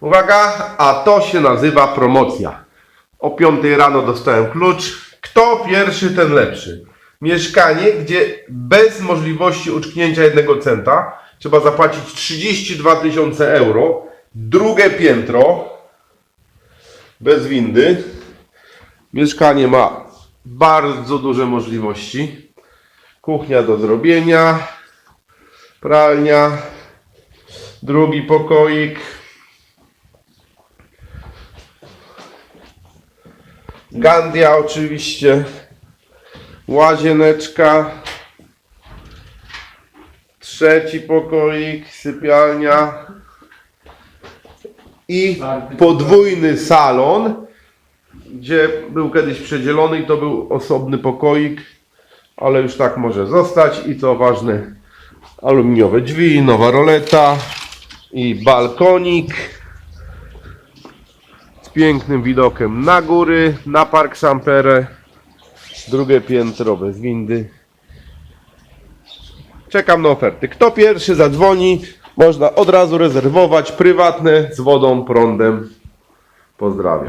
Uwaga, a to się nazywa promocja. O 5 rano dostałem klucz. Kto pierwszy, ten lepszy. Mieszkanie, gdzie bez możliwości uczknięcia jednego centa trzeba zapłacić 32 tysiące euro. Drugie piętro, bez windy. Mieszkanie ma bardzo duże możliwości. Kuchnia do zrobienia, pralnia, drugi pokoik. Gandia oczywiście, łazieneczka, trzeci pokoik, sypialnia i podwójny salon, gdzie był kiedyś przedzielony i to był osobny pokoik, ale już tak może zostać i co ważne, aluminiowe drzwi, nowa roleta i balkonik pięknym widokiem na góry, na park Sampere, drugie piętro bez windy. Czekam na oferty. Kto pierwszy zadzwoni, można od razu rezerwować prywatne z wodą, prądem. Pozdrawiam.